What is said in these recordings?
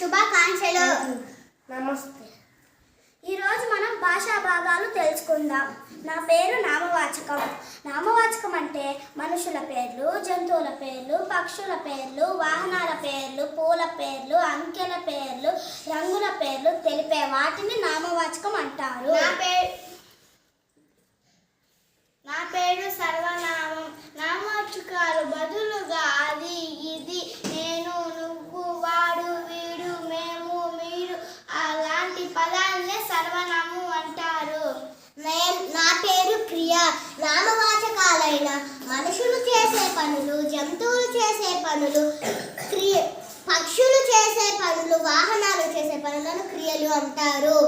శుభాకాంక్షలు. నమస్తే. ఈరోజు మనం భాషా భాగాలు తెలుసుకుందాం. నా పేరు నామవాచకం. నామవాచకం అంటే మనుషుల పేర్లు జంతువుల పేర్లు పక్షుల పేర్లు వాహనాల పేర్లు పూల పేర్లు అంకెల పేర్లు రంగుల పేర్లు తెలిపే వాటిని నామవాచకం అంటారు. నా పేరు నామవాచకాలైన మనుషులు చేసే పనులు జంతువులు చేసే పనులు క్రియ పక్షులు చేసే పనులు వాహనాలు చేసే పనులను క్రియలు అంటారు.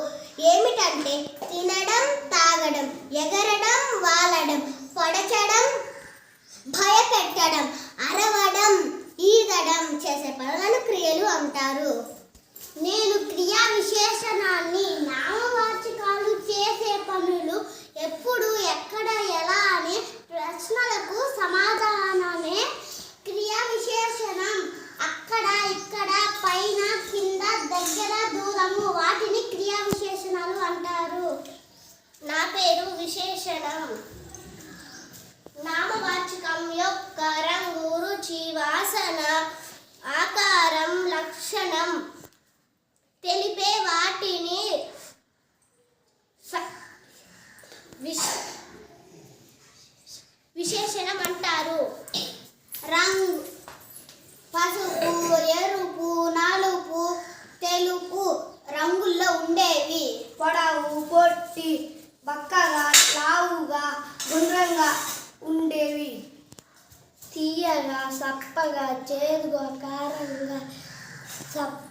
ఏమిటంటే తినడం తాగడం ఎగరడం వాలడం పొడచడం భయపెట్టడం అరవడం ఈదడం చేసే పనులను క్రియలు అంటారు. నేను క్రియా విశేషణాన్ని నామవాచకాలు చే లక్షణం నామవాచకం యొక్క రంగు రుచి వాసన ఆకారం లక్షణం తెలిపే వాటిని విశేషణం అంటారు. రంగు పసుపు ఎరుపు నలుపు తెలుపు రంగుల్లో ఉండేవి. పొడవు పొట్టి బక్కగా గుండ్రంగా ఉండేవి. తీయగా సప్పగా చేదుగా కారంగా సప్